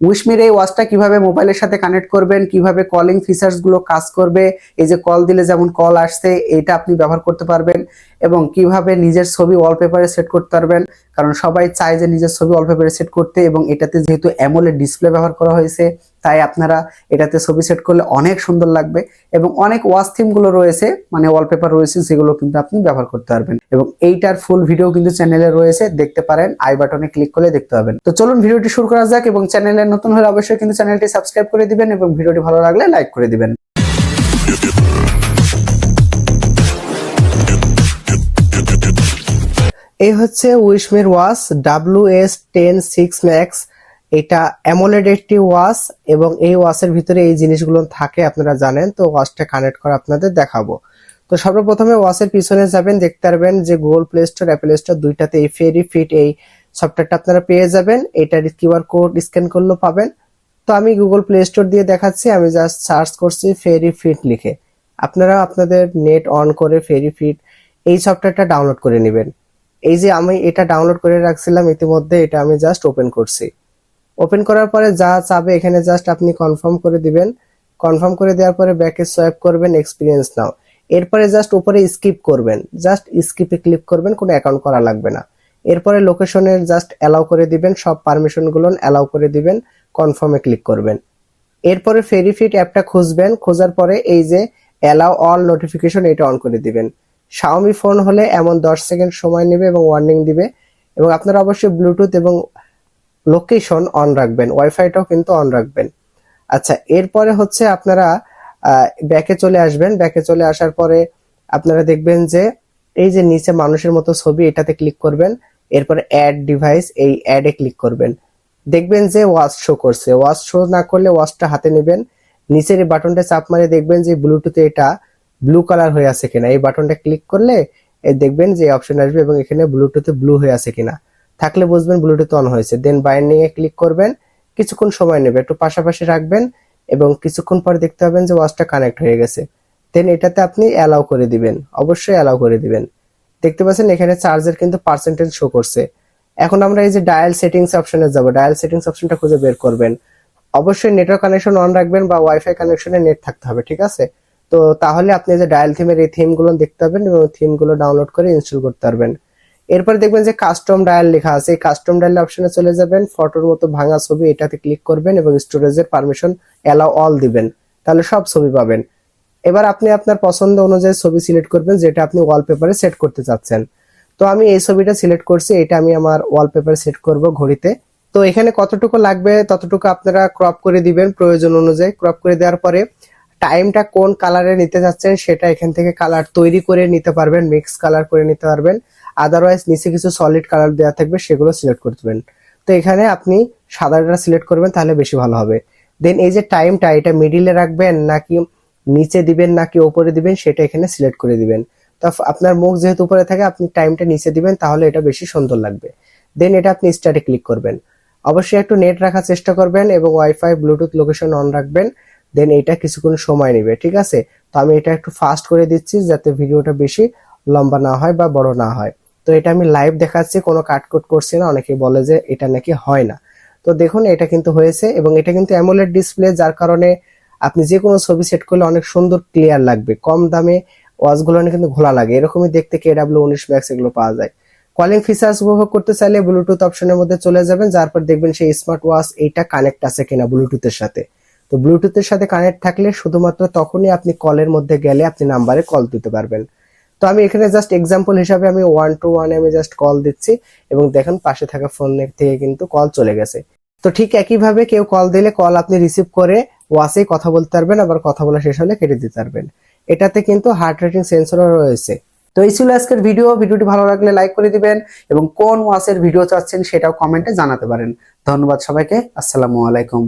উইশমির এই ওয়াচটা কীভাবে মোবাইলের সাথে কানেক্ট করবেন, কীভাবে কলিং ফিচার্সগুলো কাজ করবে, এই যে কল দিলে যেমন কল আসছে এটা আপনি ব্যবহার করতে পারবেন এবং কীভাবে নিজের ছবি ওয়ালপেপারে সেট করতে পারবেন, কারণ সবাই চায় যে নিজের ছবি ওয়ালপেপারে সেট করতে এবং এটাতে যেহেতু অ্যামোলের ডিসপ্লে ব্যবহার করা হয়েছে তাই আপনারা এটাতে ছবি সেট করলে অনেক সুন্দর লাগবে এবং অনেক ওয়াচ থিমগুলো রয়েছে মানে ওয়ালপেপার রয়েছে, সেগুলো কিন্তু আপনি ব্যবহার করতে পারবেন। এবং এইটার ফুল ভিডিও কিন্তু চ্যানেলে রয়েছে, দেখতে পারেন আই বাটনে ক্লিক করলে দেখতে পাবেন। তো চলুন ভিডিওটি শুরু করা যাক এবং চ্যানেলে নতুন হলে অবশ্যই কিন্তু চ্যানেলটি সাবস্ক্রাইব করে দিবেন এবং ভিডিওটি ভালো লাগলে লাইক করে দিবেন। এই হচ্ছে উইশমির watch W S ten six max এটা অ্যামোলেড একটি ওয়াচ এবং এই ওয়াচের ভিতরে এই জিনিসগুলো থাকে, আপনারা জানেন। তো ওয়াচটা কানেক্ট করে আপনাদের দেখাবো। তো সর্বপ্রথমে ওয়াচের পিছনে যাবেন, দেখতে পারবেন যে Google Play Store Apple Store দুইটাতে এই ফেরি ফিট এই সফটওয়্যারটা আপনারা পেয়ে যাবেন। এটার কিউআর কোড স্ক্যান করলেও পাবেন। তো আমি গুগল প্লে স্টোর দিয়ে দেখাচ্ছি, আমি জাস্ট সার্চ করছি ফেরি ফিট লিখে। আপনারা আপনাদের নেট অন করে ফেরি ফিট এই সফটওয়্যারটা ডাউনলোড করে নেবেন। এই যে আমি এটা ডাউনলোড করে রাখছিলাম, ইতিমধ্যে এটা আমি জাস্ট ওপেন করছি। ওপেন করার পরে যা চাবে এখানে জাস্ট আপনি কনফার্ম করে দিবেন। কনফার্ম করে দেওয়ার পরে ব্যাকে সোয়াইপ করবেন এক্সপিরিয়েন্স নাও এরপরে জাস্ট উপরে স্কিপ করবেন। জাস্ট স্কিপে ক্লিক করবেন, কোনো অ্যাকাউন্ট করা লাগবে না। এরপরে লোকেশনের জাস্ট অ্যালাউ করে দিবেন, সব পারমিশনগুলো অ্যালাউ করে দিবেন কনফার্মে ক্লিক করবেন। এরপরে ফেরিফিট অ্যাপটা খুঁজবেন, খোঁজার পরে এই যে অ্যালাউ অল নোটিফিকেশন এটা অন করে দিবেন। শাওমি ফোন হলে এমন দশ সেকেন্ড সময় নেবে এবং ওয়ার্নিং দিবে। এবং আপনারা অবশ্যই ব্লুটুথ এবং লোকেশন অন রাখবেন ওয়াইফাইটাও কিন্তু অন রাখবেন। আচ্ছা এরপরে হচ্ছে আপনারা ব্যাকে চলে আসবেন। ব্যাকে চলে আসার পরে আপনারা দেখবেন যে এই যে নিচে মানুষের মতো ছবি, এটাতে ক্লিক করবেন। এরপরে অ্যাড ডিভাইস এই অ্যাডে ক্লিক করবেন। দেখবেন যে ওয়াচ শো করছে। ওয়াচ শো না করলে ওয়াচটা হাতে নেবেন। নিচের এই বাটনটা চাপ মারে দেখবেন যে ব্লুটুথে এটা ব্লু কালার হয়ে আছে কিনা। এই বাটনটা ক্লিক করলে দেখবেন যে অপশন আসবে এবং এখানে ব্লুটুথে ব্লু হয়ে আছে কিনা। থাকলে বুঝবেন ব্লুটুথ অন হয়েছে। দেন বাইন্ডিং এ ক্লিক করবেন, কিছুক্ষণ সময় নেবে। একটু পাশাপাশি রাখবেন এবং কিছুক্ষণ পর দেখতে পাবেন যে ওয়াচটা কানেক্ট হয়ে গেছে। দেন এটাতে আপনি অ্যালাউ করে দিবেন। অবশ্যই অ্যালাউ করে দিবেন। দেখতে পাচ্ছেন এখানে চার্জের কিন্তু পার্সেন্টেজ শো করছে। এখন আমরা এই যে ডায়াল সেটিংস অপশনে যাব। ডায়াল সেটিংস অপশনটা খুঁজে বের করবেন। অবশ্যই নেটওয়ার্ক কানেকশন অন রাখবেন বা ওয়াইফাই কানেকশনে নেট থাকতে হবে, ঠিক আছে? তো তাহলে আপনি যে ডায়াল থিমের এই থিমগুলো দেখতে পাবেন এবং থিমগুলো ডাউনলোড করে ইনস্টল করতে পারবেন। এরপর দেখবেন যে কাস্টম ডায়াল লেখা আছে। এই কাস্টম ডায়াল অপশনে চলে যাবেন ফটোর মতো ভাঙা ছবি এটাতে ক্লিক করবেন এবং স্টোরেজের পারমিশন অ্যালাউ অল দিবেন। তাহলে সব ছবি পাবেন। এবার আপনি আপনার পছন্দ অনুযায়ী ছবি সিলেক্ট করবেন, যেটা আপনি ওয়ালপেপারে সেট করতে চাচ্ছেন। তো আমি এই ছবিটা সিলেক্ট করছি, এটা আমি আমার ওয়ালপেপারে সেট করব ঘড়িতে। তো এখানে কতটুকু লাগবে ততটুকু আপনারা ক্রপ করে দিবেন প্রয়োজন অনুযায়ী। ক্রপ করে দেওয়ার পরে টাইমটা কোন কালারে নিতে যাচ্ছেন সেটা এখান থেকে কালার তৈরি করে নিতে পারবেন মিক্স কালার করে নিতে পারবেন। আদারওয়াইজ নিচে কিছু সলিড কালার দেওয়া থাকবে, সেগুলো সিলেক্ট করতে পারবেন তো এখানে আপনি সাদাটা সিলেক্ট করবেন, তাহলে বেশি ভালো হবে। দেন এই যে টাইমটা এটা মিডিলে রাখবেন, নাকি নিচে দিবেন, নাকি ওপরে দিবেন, সেটা এখানে সিলেক্ট করে দিবেন। তো আপনার মুখ যেহেতু উপরে থাকে, আপনি টাইমটা নিচে দিবেন, তাহলে এটা বেশি সুন্দর লাগবে। দেন এটা আপনি স্টার্টে ক্লিক করবেন। অবশ্যই একটু নেট রাখার চেষ্টা করবেন এবং ওয়াইফাই ব্লুটুথ লোকেশন অন রাখবেন। দেন এটা কিছুক্ষণ সময় নেবে, ঠিক আছে? তো আমি এটা একটু ফাস্ট করে দিচ্ছি, যাতে ভিডিওটা বেশি লম্বা না হয় বা বড় না হয়। তো এটা আমি লাইভ দেখাচ্ছি, কোনো কাটকুট করছি না, অনেকে বলে যে এটা নাকি হয় না। তো দেখুন, এটা কিন্তু হয়েছে এবং এটা কিন্তু অ্যামোলেড ডিসপ্লে যার কারণে আপনি যে কোনো ছবি সেট করলে অনেক সুন্দর ক্লিয়ার লাগবে। কম দামে ওয়াচগুলো কিন্তু ঘোলা লাগে। এরকমই দেখতে কে ডাব্লিউ উনিশ ম্যাক্স এগুলো পাওয়া যায়। কলিং ফিচার্স উপভোগ করতে চাইলে ব্লুটুথ অপশনের মধ্যে চলে যাবেন, যার পর দেখবেন সেই স্মার্ট ওয়াচ এইটা কানেক্ট আছে কিনা ব্লুটুথের সাথে। তো ব্লুটুথের সাথে কানেক্ট থাকলে শুধুমাত্র তখনই আপনি কলের মধ্যে গেলে আপনি নাম্বারে কল দিতে পারবেন। তো আমি এখানে জাস্ট এক্সাম্পল হিসাবে আমি ওয়ান টু ওয়ানে আমি জাস্ট কল দিচ্ছি এবং দেখেন পাশে থাকা ফোন থেকে কিন্তু কল চলে গেছে। তো ঠিক একইভাবে কেউ কল দিলে কল আপনি রিসিভ করে ওয়াসেই কথা বলতে পারবেন, আবার কথা বলা শেষ হলে কেটে দিতে পারবেন। এটাতে কিন্তু হার্ট রেটিং সেন্সরও রয়েছে। তো এই ছিল আজকের ভিডিও ভিডিওটি ভালো লাগলে লাইক করে দিবেন এবং কোন ওয়াসের ভিডিও চাচ্ছেন সেটাও কমেন্টে জানাতে পারেন। ধন্যবাদ সবাইকে, আসসালামু আলাইকুম।